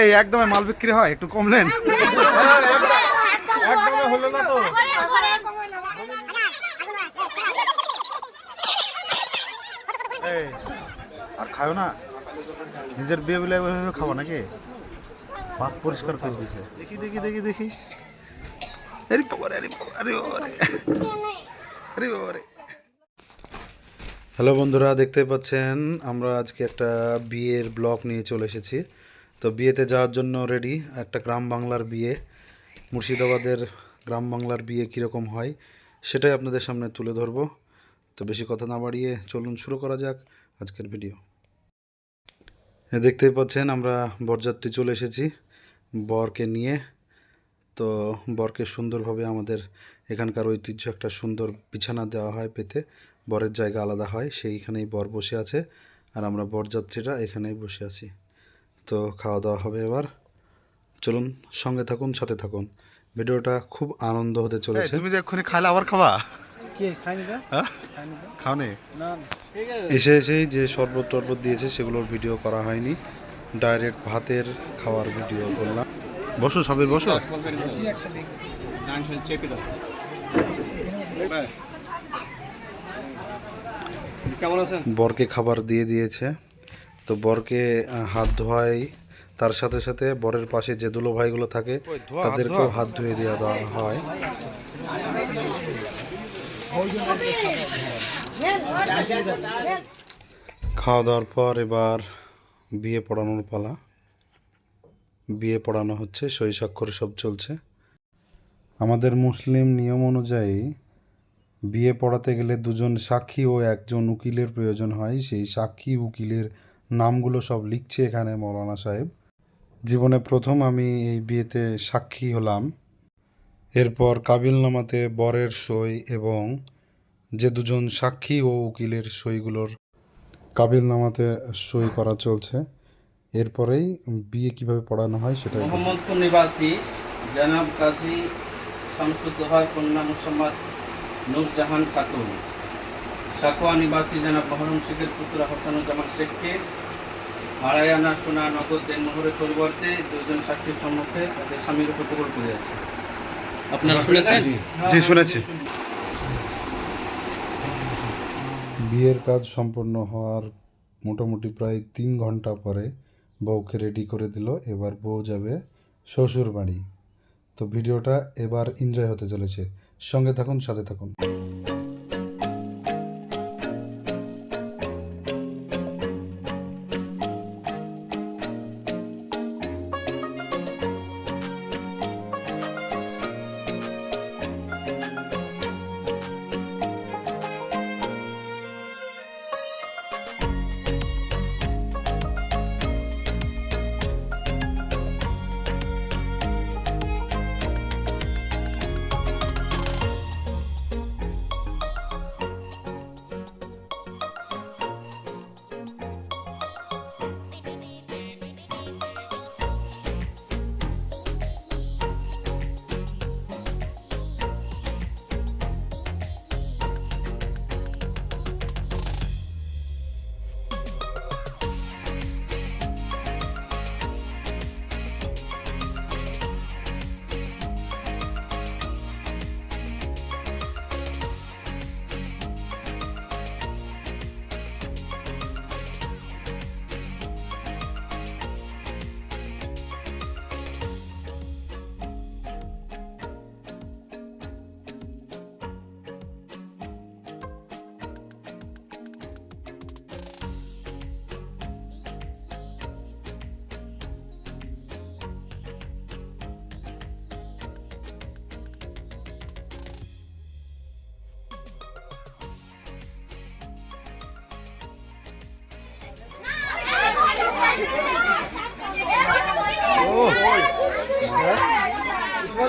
এই একদমে মাল বিক্রি হয় একটু কমলেন। একদমই হলো না তো আর খাও না? নিজের বিয়ে বলে খাব নাকি? পাক পরিষ্কার করে দিছে দেখি দেখি দেখি দেখি। আরে বাবারে আরে বাবা, আরে বাবারে। আরে বাবারে। হ্যালো বন্ধুরা দেখতে পাচ্ছেন, আমরা আজকে একটা বিয়ের ব্লগ নিয়ে চলে এসেছি। তো বিয়েতে যাওয়ার জন্য রেডি একটা গ্রাম বাংলার বিয়ে। মুর্শিদাবাদের গ্রাম বাংলার বিয়ে কীরকম হয়, সেটাই আপনাদের সামনে তুলে ধরবো। তো বেশি কথা না বাড়িয়ে চলুন শুরু করা যাক আজকের ভিডিও দেখতেই পাচ্ছেন, আমরা বরযাত্রী চলে এসেছি বরকে নিয়ে। তো বরকে সুন্দরভাবে আমাদের এখানকার ঐতিহ্য একটা সুন্দর বিছানা দেওয়া হয় পেতে। বরের জায়গা আলাদা হয় সেইখানেই বর বসে আছে আর আমরা বরযাত্রীরা এখানেই বসে আছি। তো খাওয়া দাওয়া হবে এবার। চলুন সঙ্গে থাকুন সাথে থাকুন। ভিডিওটা খুব আনন্দ হতে চলেছে। তুমি যে এক্ষুনি খাইলে আবার খাওয়া হ্যাঁ? এসে এসেই যে শরবত টরবত দিয়েছে সেগুলোর ভিডিও করা হয়নি। ডাইরেক্ট ভাতের খাওয়ার ভিডিও করলাম। বসো সবের বসো। কেমন আছেন বরকে খাবার দিয়ে দিয়েছে। তো বরকে হাত ধোয়াই তার সাথে সাথে বরের পাশে যে দুলো ভাইগুলো থাকে তাদেরকেও হাত ধুয়ে দেওয়া দেওয়া হয়। খাওয়া দাওয়ার পর এবার বিয়ে পড়ানোর পালা। বিয়ে পড়ানো হচ্ছে সই স্বাক্ষর সব চলছে। আমাদের মুসলিম নিয়ম অনুযায়ী বিয়ে পড়াতে গেলে দুজন সাক্ষী ও একজন উকিলের প্রয়োজন হয়। সেই সাক্ষী উকিলের নামগুলো সব লিখছে এখানে মৌলানা সাহেব। জীবনে প্রথম আমি এই বিয়েতে সাক্ষী হলাম। এরপর কাবিলনামাতে বরের সই এবং যে দুজন সাক্ষী ও উকিলের সইগুলোর কাবিলনামাতে সই করা চলছে। এরপরেই বিয়ে কীভাবে পড়ানো হয় দেখব। মোহাম্মদপুর নিবাসী জনাব কাজী শামসুদ্দোহার কন্যা মুসাম্মদ নূরজাহান খাতুন। সাকোয়া নিবাসী জনাব মহরম শেখের পুত্র হাসানুজ্জামান শেখকে আড়াই আনা সোনা নগদ দেনমোহরের পরিবর্তে দুজন সাক্ষীর সম্মুখে তাদের স্বামীর উপর কবল করে আছে। আপনারা শুনেছেন? জি শুনেছি। বিয়ের কাজ সম্পন্ন হওয়ার মোটামুটি প্রায় তিন ঘণ্টা পরে বউকে রেডি করে দিল। এবার বউ যাবে শ্বশুর বাড়ি তো ভিডিওটা এবার এনজয় হতে চলেছে। সঙ্গে থাকুন সাথে থাকুন।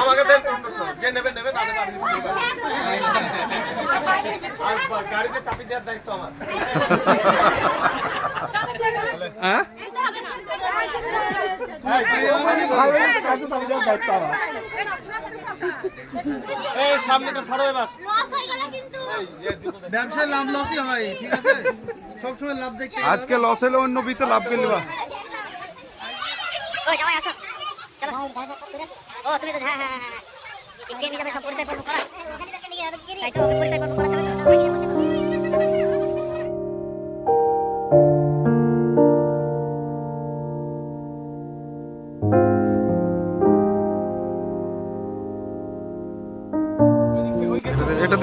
আমাকে দেন যে নেবে নেবে তাদের গাড়িতে চাপি দেওয়ার দায়িত্ব আমার হ্যাঁ গাড়িতে চাপি দেওয়ার দায়িত্ব আমার এই সামনেটা ছাড়ো এবার। লস হয়ে গেল কিন্তু। ব্যবসায় লাভ লসই হয় ঠিক আছে? সবসময় লাভ দেখতে আজকে লস হলে অন্য বিতে লাভ করলিবা ওই জামাই আসো। চলো। ও তুমি তো হ্যাঁ হ্যাঁ হ্যাঁ হ্যাঁ। কে নিয়ে যাবে সব পরিচয় পর্ব করা। তাই তো পরিচয় পর্ব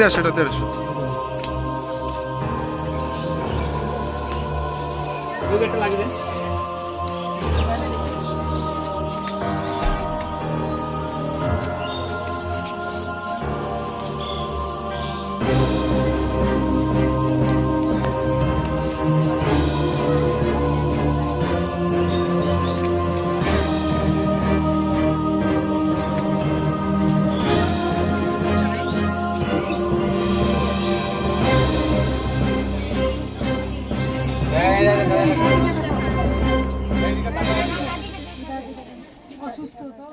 দেড়শো আসো গেটটা লাগিয়ে দেন অসুস্থ তো